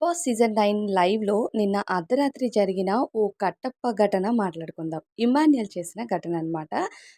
Boss season nine లైవ్‌లో నిన్న అర్ధరాత్రి జరిగిన ఓ కట్టప్ప ఘటన మాట్లాడుకుందాం. ఇమాన్యుయల్ చేసిన ఘటన అనమాట.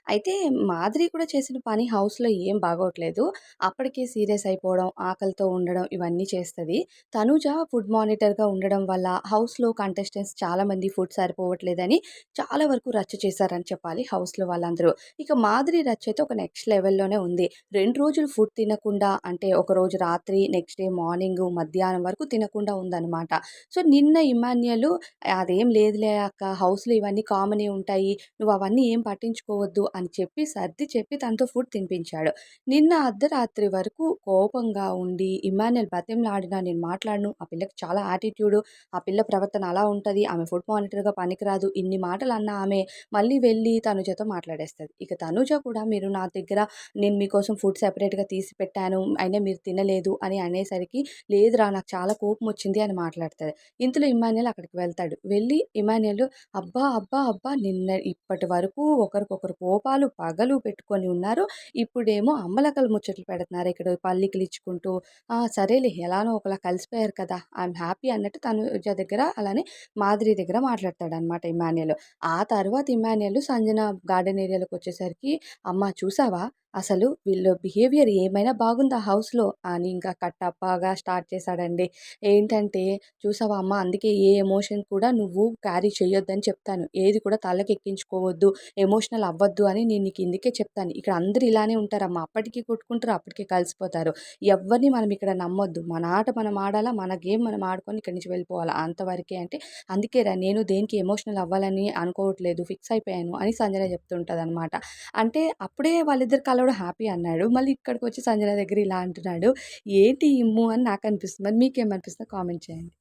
అయితే మాదిరి కూడా చేసిన పని హౌస్‌లో ఏం బాగోట్లేదు. అప్పటికే సీరియస్ అయిపోవడం, ఆకలితో ఉండడం ఇవన్నీ చేస్తుంది తనుజ ఫుడ్ మానిటర్‌గా ఉండడం వల్ల హౌస్‌లో కంటెస్టెంట్స్ చాలామంది ఫుడ్ సరిపోవట్లేదని చాలా వరకు రచ్చ చేశారని చెప్పాలి హౌస్‌లో వాళ్ళందరూ. ఇక మాదిరి రచ్చ అయితే ఒక నెక్స్ట్ లెవెల్‌లోనే ఉంది. రెండు రోజులు ఫుడ్ తినకుండా అంటే ఒకరోజు రాత్రి, నెక్స్ట్ డే మార్నింగ్ మధ్యాహ్నం వరకు తినకుండా ఉందన్నమాట సో, నిన్న ఇమాన్యులు అదేం లేదులే అక్క హౌస్‌లో ఇవన్నీ కామనే ఉంటాయి. నువ్వు అవన్నీ ఏం పట్టించుకోవద్దు అని చెప్పి సర్ది చెప్పి తనతో ఫుడ్ తినిపించాడు. నిన్న అర్ధరాత్రి వరకు కోపంగా ఉండి ఇమాన్యుల్ బతిమలాడినా నేను మాట్లాడను. ఆ పిల్లకి చాలా యాటిట్యూడు. ఆ పిల్ల ప్రవర్తన అలా ఉంటుంది ఆమె ఫుడ్ మానిటర్‌గా పనికిరాదు. ఇన్ని మాటలు అన్న ఆమె మళ్ళీ వెళ్ళి తనుజతో మాట్లాడేస్తుంది ఇక తనుజ కూడా మీరు నా దగ్గర నేను మీకోసం ఫుడ్ సెపరేట్‌గా తీసి పెట్టాను. అయినా మీరు తినలేదు అని అనేసరికి లేదురా నాకు చాలా కోపం వచ్చింది అని మాట్లాడతాడు ఇంతలో ఇమ్మాన్యుయల్ అక్కడికి వెళ్తాడు. వెళ్ళి ఇమ్మాన్యుయల్ అబ్బా! అబ్బా! అబ్బా! నిన్న ఇప్పటి వరకు ఒకరికొకరు కోపాలు, పగలు పెట్టుకొని ఉన్నారు. ఇప్పుడేమో అమ్మలకలు ముచ్చట్లు పెడుతున్నారు. ఇక్కడ పల్లికలు ఇచ్చుకుంటూ సరేలే ఎలానో ఒకలా కలిసిపోయారు కదా! ఐఎమ్ హ్యాపీ అన్నట్టు తనుజ దగ్గర అలానే మాధురి దగ్గర మాట్లాడతాడనమాట ఇమ్మాన్యుయల్. ఆ తర్వాత ఇమ్మాన్యుయల్ సంజన గార్డెన్ ఏరియాలోకి వచ్చేసరికి అమ్మ చూసావా అసలు వీళ్ళ బిహేవియర్ ఏమైనా బాగుందా హౌస్‌లో అని ఇంకా కట్టప్పగా స్టార్ట్ చేశాడండి. ఏంటంటే చూసావా అమ్మ అందుకే ఏ ఎమోషన్ కూడా నువ్వు క్యారీ చేయొద్దని చెప్తాను. ఏది కూడా తలకెక్కించుకోవద్దు, ఎమోషనల్ అవ్వద్దు అని నేను నీకు ఇందుకే చెప్తాను. ఇక్కడ అందరూ ఇలానే ఉంటారమ్మా. అప్పటికి కొట్టుకుంటారు, అప్పటికే కలిసిపోతారు. ఎవ్వరిని మనం ఇక్కడ నమ్మొద్దు. మన ఆట మనం ఆడాలా, మన గేమ్ మనం ఆడుకొని ఇక్కడి నుంచి వెళ్ళిపోవాలా అంతవరకే అంటే అందుకేరా నేను దేనికి ఎమోషనల్ అవ్వాలని అనుకోవట్లేదు. ఫిక్స్ అయిపోయాను అని సంజన అనమాట అంటే అప్పుడే వాళ్ళిద్దరు కలవడం హ్యాపీ అన్నాడు. మళ్ళీ ఇక్కడికి వచ్చి సంజన దగ్గర ఇలా అంటున్నాడు. ఏంటి ఇమ్ము అని నాకు అనిపిస్తుంది మరి మీకేమనిపిస్తుందో కామెంట్ చేయండి.